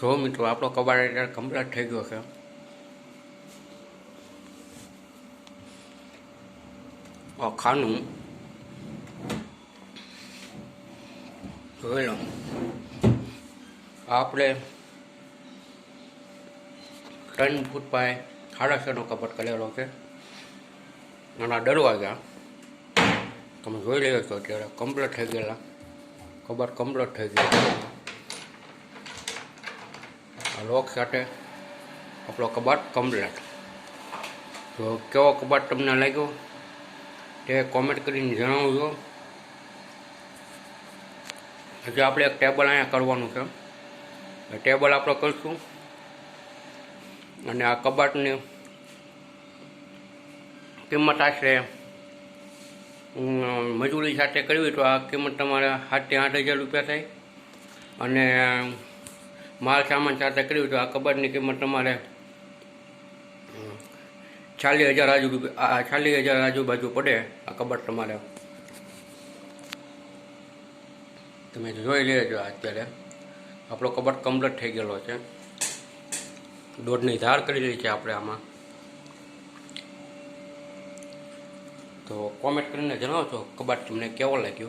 જો મિત્રો, આપણો કબાટ અત્યારે કમ્પ્લીટ થઈ ગયો છે. ખાનું જોઈ આપણે ત્રણ ફૂટ પાસે સાડા છનો કપટ કરેલો છે. નાના દરવાજા. તમે જોઈ રહ્યો છો અત્યારે કમ્પ્લીટ થઈ ગયેલા. કબાટ કમ્પ્લીટ થઈ ગયેલા લોક સાથે આપણો કબાટ કમ્પ્લીટ તો કેવો કબાટ તમને લાગ્યો? તે કોમેન્ટ કરીને જણાવજો. હજી આપણે એક ટેબલ અહીંયા કરવાનું છે. ટેબલ આપણે કરીશું. અને આ કબાટની કિંમત આશરે મજૂરી સાથે કરવી તો આ કિંમત તમારે સાતથી આઠ હજાર રૂપિયા થાય. અને માલ સામાન સાથે કર્યું તો આ કબાટની કિંમત તમારે ચાલીસ હજાર આજુ ચાલીસ હજાર આજુબાજુ પડે આ કબાટ તમારે. તમે જોઈ લેજો અત્યારે. આપણો કબાટ કમ્પ્લીટ થઈ ગયેલો છે. દોઢની ધાર કરી રહી છે આપણે આમાં. તો કોમેન્ટ કરીને જણાવજો કબાટ તમને કેવો લાગ્યો?